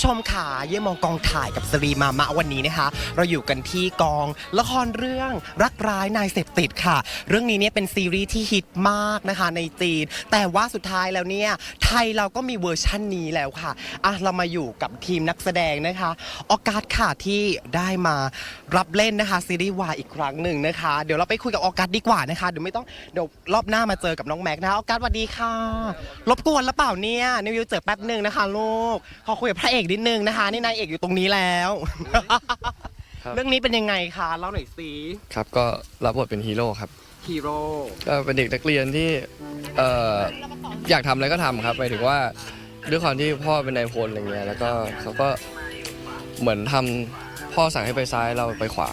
ผู้ชมค่ะเยี่ยมมองกองถ่ายกับสรีมามะวันนี้นะคะ เราอยู่กันที่กองละครเรื่องรักร้ายนายเสพติดค่ะ เรื่องนี้เนี่ยเป็นซีรีส์ที่ฮิตมากนะคะในจีน แต่ว่าสุดท้ายแล้วเนี่ยไทยเราก็มีเวอร์ชั่นนี้แล้วค่ะอะเรามาอยู่กับทีมนักแสดงนะคะออกาสค่ะที่ได้มารับเล่นนะคะซีรีส์วายอีกครั้งหนึ่งนะคะ เดี๋ยวเราไปคุยกับออกัสดีกว่านะคะเดี๋ยวไม่ต้องเดี๋ยวรอบหน้ามาเจอกับน้องแม็กนะคะออกัสสวัสดีค่ะ รบกวนหรือเปล่าเนี่ยนิววิวเจอแป๊บหนึ่งนะคะลูกขอคุยกับพระเอกนิดนึงนะคะ นี่นายเอกอยู่ตรงนี้แล้ว ครับ เรื่องนี้เป็นยังไงคะเล่าหน่อยสิครับก็รับบทเป็นฮีโร่ครับฮีโร่ ก็เป็นเด็กนักเรียนที่เอ่ออยากทำอะไรก็ทำครับหมายถึงว่าด้วยความที่พ่อเป็นนายพลอะไรเงี้ยแล้วก็เขาก็เหมือนทำพ่อสั่งให้ไปซ้ายเราไปขวา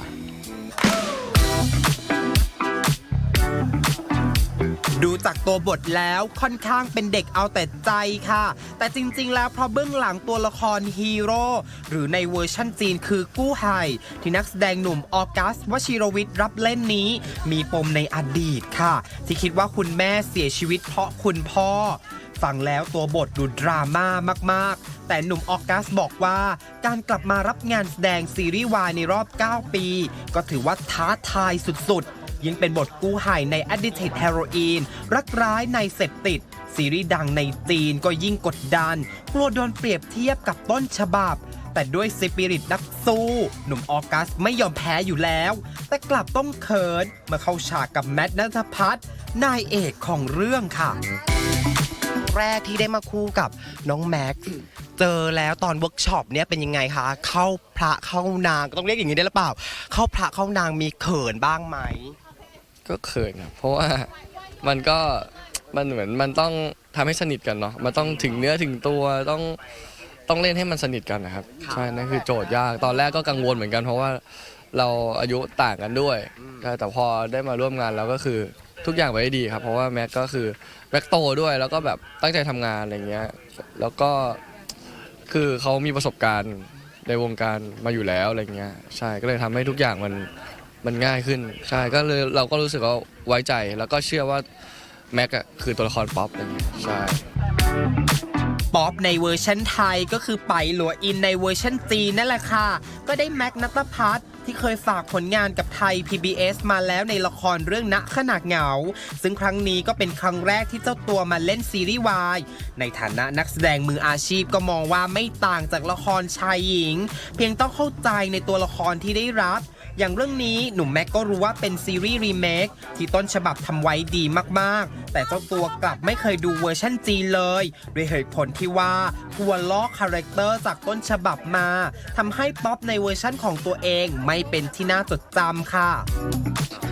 ดูจากตัวบทแล้วค่อนข้างเป็นเด็กเอาแต่ใจค่ะ แต่จริงๆ แล้วเพราะเบื้องหลังตัวละครฮีโร่หรือในเวอร์ชั่นจีนคือกู้ไห่ที่นักแสดงหนุ่มออกัสวชิรวิทย์รับเล่นนี้ มีปมในอดีตค่ะ ที่คิดว่าคุณแม่เสียชีวิตเพราะคุณพ่อฟังแล้วตัวบทดูดราม่ามากๆ แต่หนุ่มออกัสบอกว่าการกลับมารับงานแสดงซีรีส์วายในรอบ 9 ปี ก็ถือว่าท้าทายสุดๆ ยิ่งเป็นบทกู้ไห่ใน Addicted Heroin รักร้ายในเสพติด ซีรีส์ดังในจีนก็ยิ่งกดดัน กลัวโดนเปรียบเทียบกับต้นฉบับ แต่ด้วยสปิริตนักสู้ หนุ่มออกัสไม่ยอมแพ้อยู่แล้ว แต่กลับต้องเขินเมื่อเข้าฉากกับแมทนัทพัฒน์นายเอกของเรื่องค่ะแรกที่ได้มาคู่กับน้องแม็กซ์เจอแล้วตอนเวิร์กช็อปเนี่ยเป็นยังไงคะ เข้าพระเข้านางต้องเรียกอย่างนี้ได้หรือเปล่า เข้าพระเข้านางมีเขินบ้างไหม ก็เขินครับเพราะว่ามันก็มันเหมือนมันต้องทำให้สนิทกันเนาะมันต้องถึงเนื้อถึงตัวต้องต้องเล่นให้มันสนิทกันนะครับครับใช่นั่นคือโจทย์ยากตอนแรกก็กังวลเหมือนกัน เพราะว่าเราอายุต่างกันด้วยใช่แต่พอได้มาร่วมงานแล้วก็คือทุกอย่างไปได้ดีครับ เพราะว่าแม็กก็คือแม็กโตด้วยแล้วก็แบบตั้งใจทำงานอะไรเงี้ยแล้วก็คือเขามีประสบการณ์ในวงการมาอยู่แล้วอะไรเงี้ยใช่ก็เลยทำให้ทุกอย่างมัน มันง่ายขึ้นใช่ก็เลยเราก็รู้สึกว่าไว้ใจแล้วก็เชื่อว่าแม็กอะคือตัวละครป๊อปอะไรอย่างเงี้ยใช่ ป๊อปในเวอร์ชันไทยก็คือไปหลัวอินในเวอร์ชันจีนนั่นแหละค่ะ ก็ได้แม็กนัตพัฒน์ที่เคยฝากผลงานกับไทย PBS มาแล้วในละครเรื่องณขนาดเหงา ซึ่งครั้งนี้ก็เป็นครั้งแรกที่เจ้าตัวมาเล่นซีรีส์วายในฐานะนักแสดงมืออาชีพก็มองว่าไม่ต่างจากละครชายหญิง เพียงต้องเข้าใจในตัวละครที่ได้รับ อย่างเรื่องนี้หนุ่มแม็กก็รู้ว่าเป็นซีรีส์รีเมคที่ต้นฉบับทำไว้ดีมากๆ แต่เจ้าตัวกลับไม่เคยดูเวอร์ชั่นจีนเลยด้วยเหตุผลที่ว่ากลัวลอกคาแรคเตอร์จากต้นฉบับมาทำให้ป๊อปในเวอร์ชั่นของตัวเองไม่เป็นที่น่าจดจำค่ะ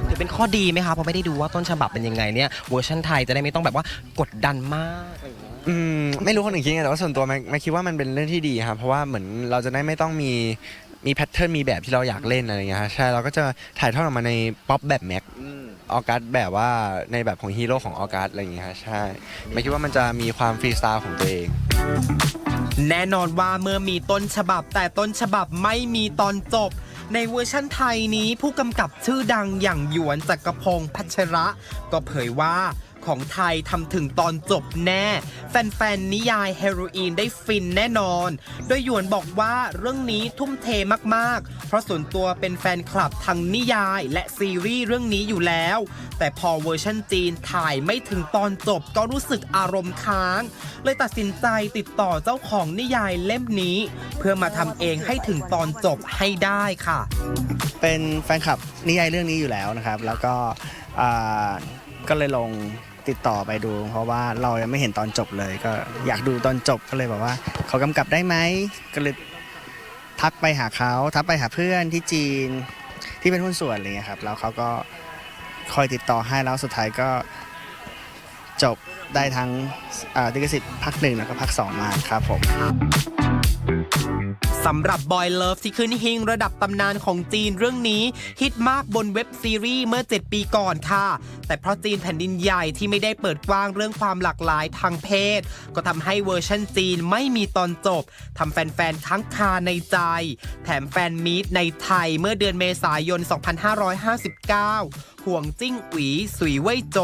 ถือเป็นข้อดีไหมคะเพราะไม่ได้ดูว่าต้นฉบับเป็นยังไงเนี่ยเวอร์ชันไทยจะได้ไม่ต้องแบบว่ากดดันมากอะไรอย่างเงี้ย อืมไม่รู้คนอื่นคิดไงแต่ว่าส่วนตัวแม็กแม็กคิดว่ามันเป็นเรื่องที่ดีครับเพราะว่าเหมือนเราจะได้ไม่ต้องมี มีแพทเทิร์นมีแบบที่เราอยากเล่นอะไรอย่างเงี้ยฮะใช่เราก็จะถ่ายทอดออกมาในป๊อปแบบแม็กออกัสแบบว่าในแบบของฮีโร่ของออกัสอะไรอย่างเงี้ยฮะใช่ไม่คิดว่ามันจะมีความฟรีสไตล์ของตัวเอง แน่นอนว่าเมื่อมีต้นฉบับ แต่ต้นฉบับไม่มีตอนจบ ในเวอร์ชั่นไทยนี้ผู้กำกับชื่อดังอย่างหยวนจักรพงศ์พัชระ ก็เผยว่า ของไทยทำถึงตอนจบแน่ แฟนๆนิยายเฮโรอีนได้ฟินแน่นอน โดยหยวนบอกว่าเรื่องนี้ทุ่มเทมากๆ เพราะส่วนตัวเป็นแฟนคลับทั้งนิยายและซีรีส์เรื่องนี้อยู่แล้ว แต่พอเวอร์ชันจีนถ่ายไม่ถึงตอนจบก็รู้สึกอารมณ์ค้าง เลยตัดสินใจติดต่อเจ้าของนิยายเล่มนี้ เพื่อมาทำเองให้ถึงตอนจบให้ได้ค่ะ เป็นแฟนคลับนิยายเรื่องนี้อยู่แล้วนะครับ แล้วก็ก็เลยลง ติดต่อไปดู เพราะว่าเรายังไม่เห็นตอนจบเลย ก็อยากดูตอนจบก็เลยแบบว่าเขากำกับได้ไหมก็เลยทักไปหาเขาทักไปหาเพื่อนที่จีนที่เป็นหุ้นส่วนอะไรเงี้ยครับแล้วเขาก็คอยติดต่อให้แล้วสุดท้ายก็จบได้ทั้งอ่าติกสิทธิ์ภาคหนึ่งแล้วก็ภาคสองมาครับผม สำหรับบอยเลิฟที่ขึ้นหิงระดับตำนานของจีนเรื่องนี้ ฮิตมากบนเว็บซีรีส์เมื่อ 7 ปีก่อนค่ะ แต่เพราะจีนแผ่นดินใหญ่ที่ไม่ได้เปิดกว้างเรื่องความหลากหลายทางเพศ ก็ทำให้เวอร์ชันจีนไม่มีตอนจบทำแฟนๆค้างคาในใจ แถมแฟนมีตในไทยเมื่อเดือนเมษายน 2559 ห่วงจิ้งหวีสุยเว่ยโจ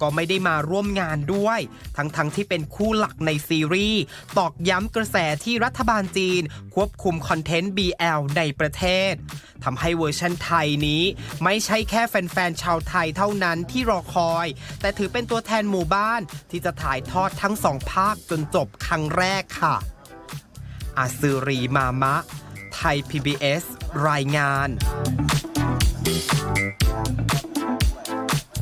ก็ไม่ได้มาร่วมงานด้วย ทั้งๆทที่เป็นคู่หลักในซีรีส์ตอกย้ำกระแสที่รัฐบาลจีน ควบคุมคอนเทนต์ BL ในประเทศทำให้เวอร์ชันไทยนี้ ไม่ใช่แค่แฟนๆชาวไทยเท่านั้นที่รอคอย แต่ถือเป็นตัวแทนหมู่บ้านที่จะถ่ายทอดทั้งสองภาคจนจบครั้งแรกค่ะอาซือรีมามะ ไทย PBS รายงาน